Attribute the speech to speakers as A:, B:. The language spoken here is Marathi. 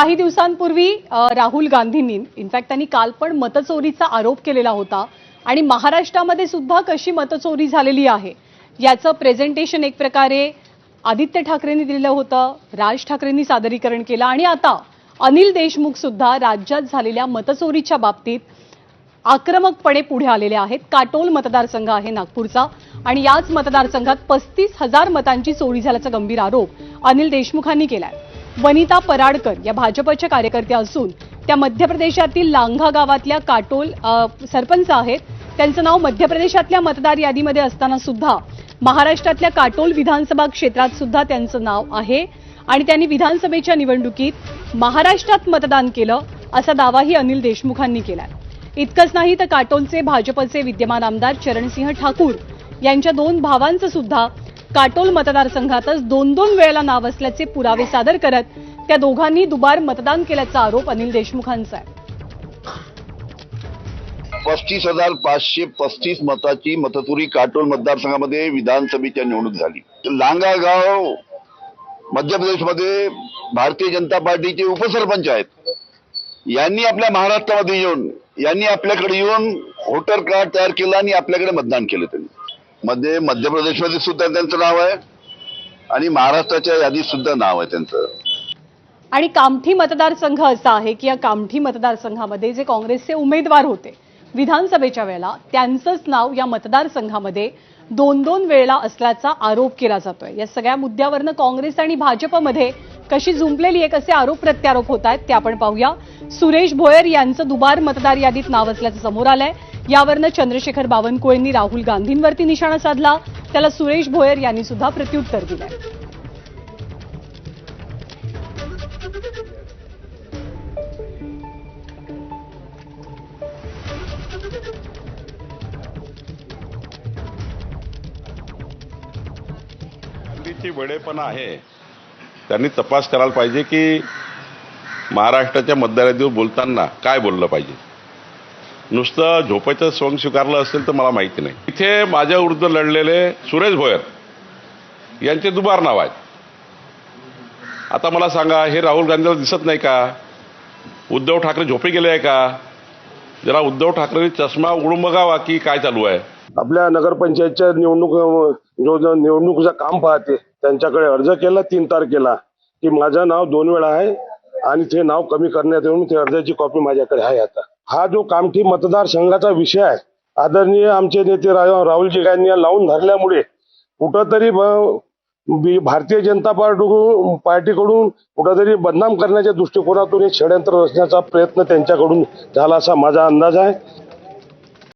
A: काही दिवसांपूर्वी राहुल गांधींनी इनफॅक्ट त्यांनी काल पण मतचोरीचा आरोप केलेला होता आणि महाराष्ट्रामध्ये सुद्धा कशी मतचोरी झालेली आहे याचं प्रेझेंटेशन एक प्रकारे आदित्य ठाकरेंनी दिलेलं होतं राज ठाकरेंनी सादरीकरण केलं आणि आता अनिल देशमुख सुद्धा राज्यात झालेल्या मतचोरीच्या बाबतीत आक्रमकपणे पुढे आलेले आहेत. काटोल मतदारसंघ आहे नागपूरचा आणि याच मतदारसंघात पस्तीस हजार मतांची चोरी झाल्याचा गंभीर आरोप अनिल देशमुखांनी केलाय. वनिता पराडकर या भाजपच्या कार्यकर्त्या असून त्या मध्य प्रदेशातील लांघा गावातल्या काटोल सरपंच आहेत. त्यांचं नाव मध्य प्रदेशातल्या मतदार यादीमध्ये असताना सुद्धा महाराष्ट्रातल्या काटोल विधानसभा क्षेत्रात सुद्धा त्यांचं नाव आहे. आणि त्यांनी विधानसभेच्या निवडणुकीत महाराष्ट्रात मतदान केलं असा दावाही अनिल देशमुखांनी केलाय. इतकंच नाही तर काटोलचे भाजपचे विद्यमान आमदार चरणसिंह ठाकूर यांच्या दोन भावांचं सुद्धा काटोल मतदारसंघातच दोन दोन वेळेला नाव असल्याचे पुरावे सादर करत त्या दोघांनी दुबार मतदान केल्याचा आरोप अनिल देशमुखांचा आहे.
B: पस्तीस हजार पाचशे पस्तीस मताची मतचुरी काटोल मतदारसंघामध्ये विधानसभेच्या निवडणूक झाली. लांगा गाव मध्य प्रदेशमध्ये भारतीय जनता पार्टीचे उपसरपंच आहेत. यांनी आपल्या महाराष्ट्रामध्ये येऊन यांनी आपल्याकडे येऊन व्होटर कार्ड तयार केलं आणि आपल्याकडे मतदान केलं त्यांनी. मध्ये मध्य प्रदेशमध्ये सुद्धा त्यांचं नाव आहे आणि महाराष्ट्राच्या यादीत सुद्धा नाव आहे त्यांचं.
A: आणि कामठी मतदारसंघ असा आहे की या कामठी मतदारसंघामध्ये जे काँग्रेसचे उमेदवार होते विधानसभेच्या वेळेला त्यांचंच नाव या मतदारसंघामध्ये दोन दोन वेळेला असल्याचा आरोप केला जातोय. या सगळ्या मुद्द्यावरनं काँग्रेस आणि भाजपमध्ये कशी जुंपलेली एक असे आरोप प्रत्यारोप होत आहेत ते आपण पाहूया. सुरेश भोयर यांचं दुबार मतदार यादीत नाव असल्याचं समोर आलंय. यावरनं चंद्रशेखर बावनकुळेंनी राहुल गांधींवरती निशाणा साधला. त्याला सुरेश भोयर यांनी सुद्धा प्रत्युत्तर दिलं.
C: गांधीची वेडेपणा आहे. त्यांनी तपास करायला पाहिजे की महाराष्ट्राच्या मतदारांवर बोलताना काय बोललं पाहिजे? नुसतं झोपायचं स्वंग स्वीकारलं असेल तर मला माहिती नाही. इथे माझ्या विरुद्ध लढलेले सुरेश भोयर यांचे दुबार नाव आहेत. आता मला सांगा हे राहुल गांधीला दिसत नाही का? उद्धव ठाकरे झोपे गेले आहे का? जरा उद्धव ठाकरे चष्मा उडून बघावा की काय चालू आहे.
D: आपल्या नगरपंचायतच्या निवडणूक जो जो निवडणुकीचं काम पाहते त्यांच्याकडे अर्ज केला तीन तारखेला की माझं नाव दोन वेळा आहे आणि ते नाव कमी करण्यात येऊन ते अर्जाची कॉपी माझ्याकडे आहे आता. हा जो कामठी मतदारसंघाचा विषय आहे आदरणीय आमचे नेते राहुलजी गांधी लावून धरल्यामुळे कुठंतरी भारतीय जनता पार्टी पार्टीकडून कुठंतरी बदनाम करण्याच्या दृष्टिकोनातून एक षडयंत्र रचण्याचा प्रयत्न त्यांच्याकडून झाला असा माझा अंदाज आहे.